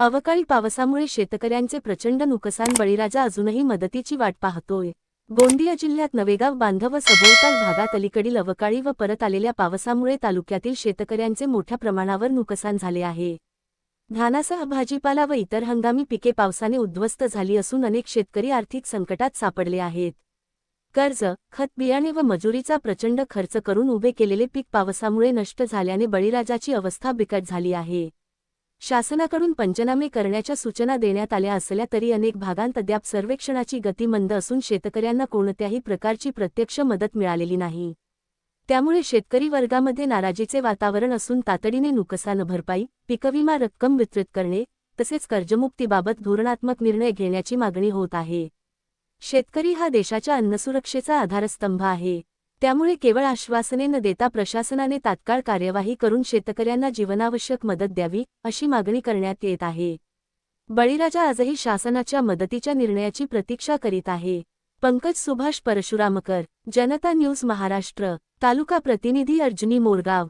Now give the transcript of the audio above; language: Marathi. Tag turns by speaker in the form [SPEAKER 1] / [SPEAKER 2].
[SPEAKER 1] अवकाळी पावसामुळे शेतकऱ्यांचे प्रचंड नुकसान बळीराजा अजूनही मदतीची वाट पाहतोय. गोंदिया जिल्ह्यात नवेगाव बांधव व सभोवताल भागात अलीकडील अवकाळी व परत आलेल्या पावसामुळे तालुक्यातील शेतकऱ्यांचे मोठ्या प्रमाणावर नुकसान झाले आहे. धानासह भाजीपाला व इतर हंगामी पिके पावसाने उद्ध्वस्त झाली असून अनेक शेतकरी आर्थिक संकटात सापडले आहेत. कर्ज खत बियाणे व मजुरीचा प्रचंड खर्च करून उभे केलेले पीक पावसामुळे नष्ट झाल्याने बळीराजाची अवस्था बिकट झाली आहे. शासनाकडून पंचनामे करण्याच्या सूचना देण्यात आल्या असल्या तरी अनेक भागांत अद्याप सर्वेक्षणाची गती मंद असून शेतकऱ्यांना कोणत्याही प्रकारची प्रत्यक्ष मदत मिळालेली नाही. त्यामुळे शेतकरी वर्गामध्ये नाराजीचे वातावरण असून तातडीने नुकसान भरपाई पिकविमा रक्कम वितरित करणे तसेच कर्जमुक्तीबाबत धोरणात्मक निर्णय घेण्याची मागणी होत आहे. शेतकरी हा देशाच्या अन्नसुरक्षेचा आधारस्तंभ आहे. त्यामुळे केवळ आश्वासने न देता प्रशासनाने तात्काळ कार्यवाही करून शेतकऱ्यांना जीवनावश्यक मदत द्यावी अशी मागणी करण्यात येत आहे. बळीराजा आजही शासनाच्या मदतीच्या निर्णयाची प्रतीक्षा करीत आहे. पंकज सुभाष परशुरामकर जनता न्यूज महाराष्ट्र तालुका प्रतिनिधी अर्जुनी मोरगाव.